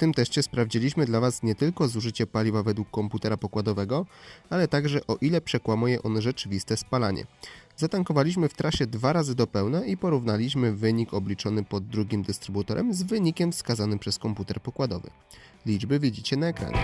tym teście sprawdziliśmy dla Was nie tylko zużycie paliwa według komputera pokładowego, ale także o ile przekłamuje on rzeczywiste spalanie. Zatankowaliśmy w trasie dwa razy do pełna i porównaliśmy wynik obliczony pod drugim dystrybutorem z wynikiem wskazanym przez komputer pokładowy. Liczby widzicie na ekranie.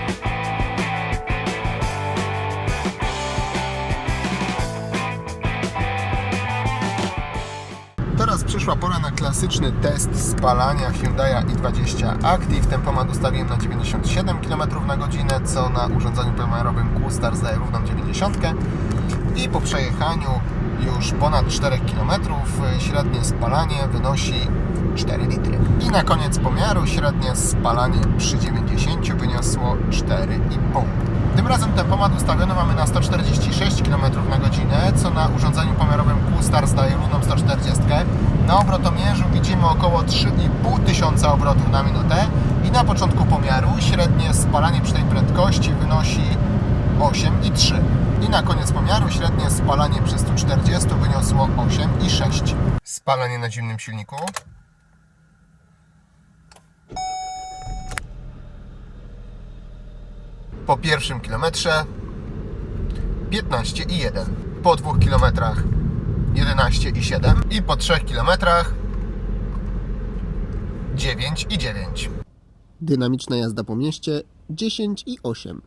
Teraz przyszła pora na klasyczny test spalania Hyundai i20 Active. Tempomat ustawiłem na 97 km na godzinę, co na urządzeniu pomiarowym Q-Star zdaje równą 90. I po przejechaniu już ponad 4 km średnie spalanie wynosi 4 litry. I na koniec pomiaru średnie spalanie przy 90 wyniosło 4,5. Tym razem tempomat ustawiony mamy na 146 km na godzinę, co na urządzeniu pomiarowym Q-Star zdaje równą 140. Na obrotomierzu widzimy około 3,5 tysiąca obrotów na minutę i na początku pomiaru średnie spalanie przy tej prędkości wynosi 8,3. I na koniec pomiaru średnie spalanie przy 140 wyniosło 8,6. Spalanie na zimnym silniku. Po pierwszym kilometrze 15,1. Po dwóch kilometrach 11,7 i po 3 kilometrach 9,9. Dynamiczna jazda po mieście 10,8.